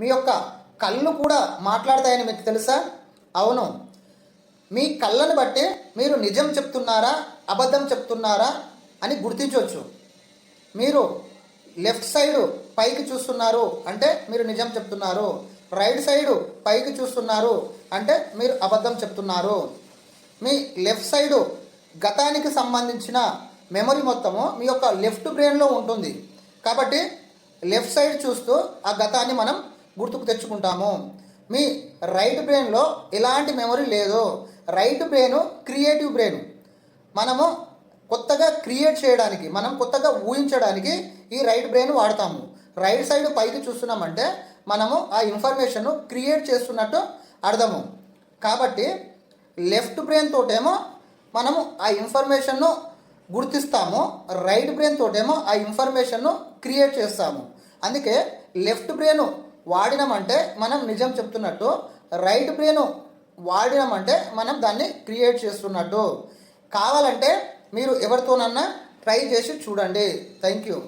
మీ యొక్క కళ్ళు కూడా మాట్లాడతాయని మీకు తెలుసా? అవును. మీ కళ్ళను బట్టి మీరు నిజం చెప్తున్నారా అబద్ధం చెప్తున్నారా అని గుర్తించవచ్చు. మీరు లెఫ్ట్ సైడ్ పైకి చూస్తున్నారు అంటే మీరు నిజం చెప్తున్నారు. రైట్ సైడ్ పైకి చూస్తున్నారు అంటే మీరు అబద్ధం చెప్తున్నారు. మీ లెఫ్ట్ సైడు గతానికి సంబంధించిన మెమరీ మొత్తము మీ యొక్క లెఫ్ట్ బ్రెయిన్లో ఉంటుంది. కాబట్టి లెఫ్ట్ సైడ్ చూస్తూ ఆ గతాన్ని మనం గుర్తుకు తెచ్చుకుంటాము. మీ రైట్ బ్రెయిన్లో ఎలాంటి మెమరీ లేదు. Right brain creative brain. మనము కొత్తగా క్రియేట్ చేయడానికి మనం కొత్తగా ఊహించడానికి ఈ రైట్ బ్రెయిన్ వాడతాము. రైట్ సైడ్ పైకి చూస్తున్నామంటే మనము ఆ ఇన్ఫర్మేషన్ను క్రియేట్ చేస్తున్నట్టు అర్థము. కాబట్టి లెఫ్ట్ బ్రెయిన్ తోటేమో మనము ఆ ఇన్ఫర్మేషన్ను గుర్తిస్తాము. రైట్ బ్రెయిన్ తోటేమో ఆ ఇన్ఫర్మేషన్ను క్రియేట్ చేస్తాము. అందుకే లెఫ్ట్ బ్రెయిన్ వాడినామంటే మనం నిజం చెప్తున్నట్టు రైట్ బ్రెయిన్ వాడినామంటే మనం దాన్ని క్రియేట్ చేస్తున్నట్టు. కావాలంటే మీరు ఎవరితోనన్నా ట్రై చేసి చూడండి. Thank you.